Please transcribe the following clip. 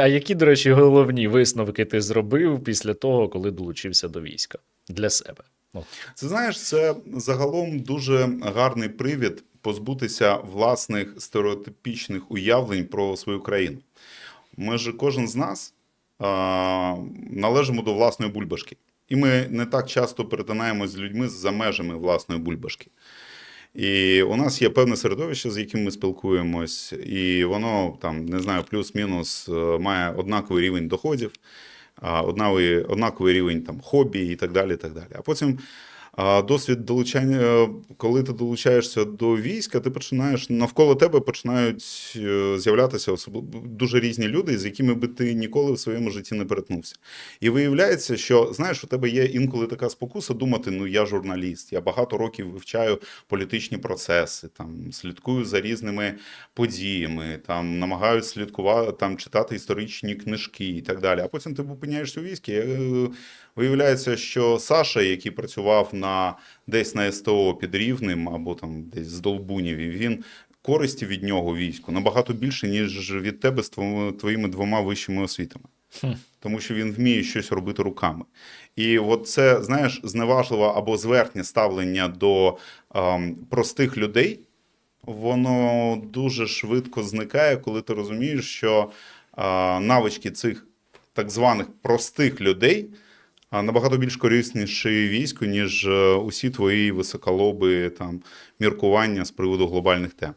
А які, до речі, головні висновки ти зробив після того, коли долучився до війська для себе? Ну, Це знаєш, це загалом дуже гарний привід позбутися власних стереотипічних уявлень про свою країну. Ми ж кожен з нас а, належимо до власної бульбашки. І ми не так часто перетинаємось з людьми за межами власної бульбашки. І у нас є певне середовище, з яким ми спілкуємось, і воно там, не знаю, плюс-мінус е, має однаковий рівень доходів, однаковий, однаковий рівень там хобі і так далі. І так далі. А потім а, досвід долучання, е, коли ти долучаєшся до війська, ти починаєш навколо тебе починають е, з'являтися особливо дуже різні люди, з якими би ти ніколи в своєму житті не перетнувся. І виявляється, що знаєш, у тебе є інколи така спокуса думати: ну я журналіст, я багато років вивчаю політичні процеси, там слідкую за різними подіями, там намагаюся слідкувати, там читати історичні книжки і так далі. А потім ти опиняєшся у війську. е, Виявляється, що Саша, який працював на десь на СТО під Рівнем або там десь з Долбуніві, він користі від нього війську набагато більше, ніж від тебе з твоїми двома вищими освітами. Тому що він вміє щось робити руками. І от це, знаєш, зневажливе або зверхнє ставлення до ем, простих людей, воно дуже швидко зникає, коли ти розумієш, що е, навички цих так званих простих людей набагато більш корисніші війську, ніж е, усі твої високолоби там міркування з приводу глобальних тем.